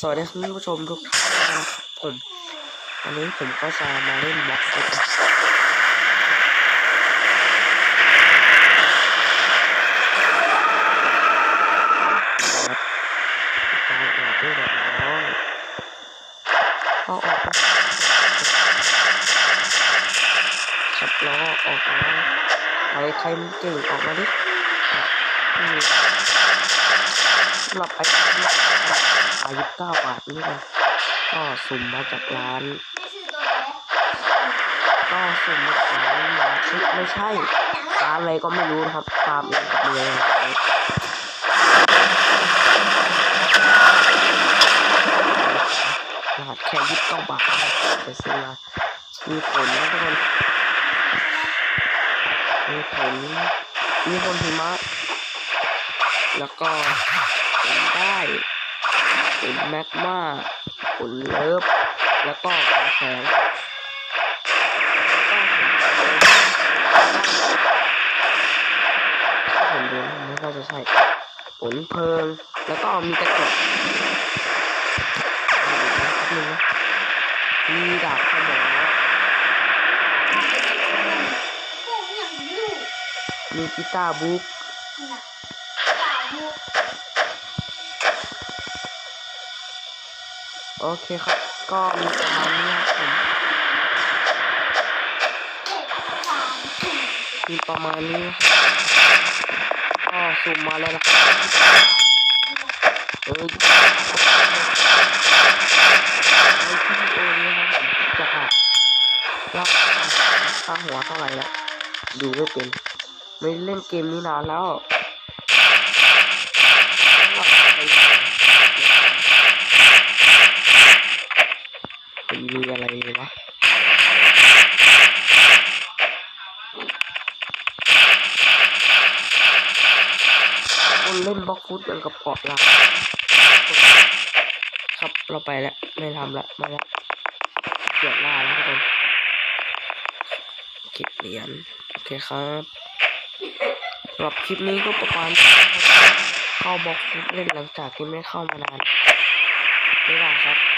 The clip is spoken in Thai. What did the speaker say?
สวัสดีท่านผู้ชมทุกท่านนะครับผมวันนี้ผมก็จะมาเล่นบล็อกฟุตนะครับการออกด้วยดอกไม้ก็ออกไปขับล้อออกมาใครใครมันเก่งออกมาดิอะไม่มีสำหรับไอ้ที่ อายุเก้าบาทนี่นะก็สุ่มมาจากร้าน ก็สุ่มมาจากร้านมาชิไม่ใช่ร้านอะไรก็ไม่รู้นะครับตามเองกับมือเลยรหัสแค่ยี่สิบเก้าบาทนะครับไปซื้อมามีผลนะทุกคนมีผลมีผลหิมะแล้วก็ได้ ผลแมกมาผลเลิฟแล้วก็กาแฟถ้าผมดูนไม่น่าจะใช่ผลเพลิงแล้วก็มีกระจกเอาอีกนะแป๊บนึงนะมีดาบขมอมีกีตาร์บุ๊ก โอเคครับ ก็มีประมาณนี้ครับผมมีประมาณนี้ครับก็ซูมมาแล้วนะครับเออในที่โอนี้นะครับผมจะหาว่าค่าหัวเท่าไหร่แล้วดูไม่เป็น ไม่เล่นเกมนี้นานแล้ว คนเล่นบล็อกฟุตเหมือนกับเกาะหลักครับเราไปแล้ว ไม่ทำละมาแล้วเกียดล่าแล้วทุกคนเก็บเหรียญโอเคครับสำหรับคลิปนี้ก็ประมาณเข้าบล็อกฟุตเล่นหลังจากที่ไม่เข้ามานานไม่ได้ครับ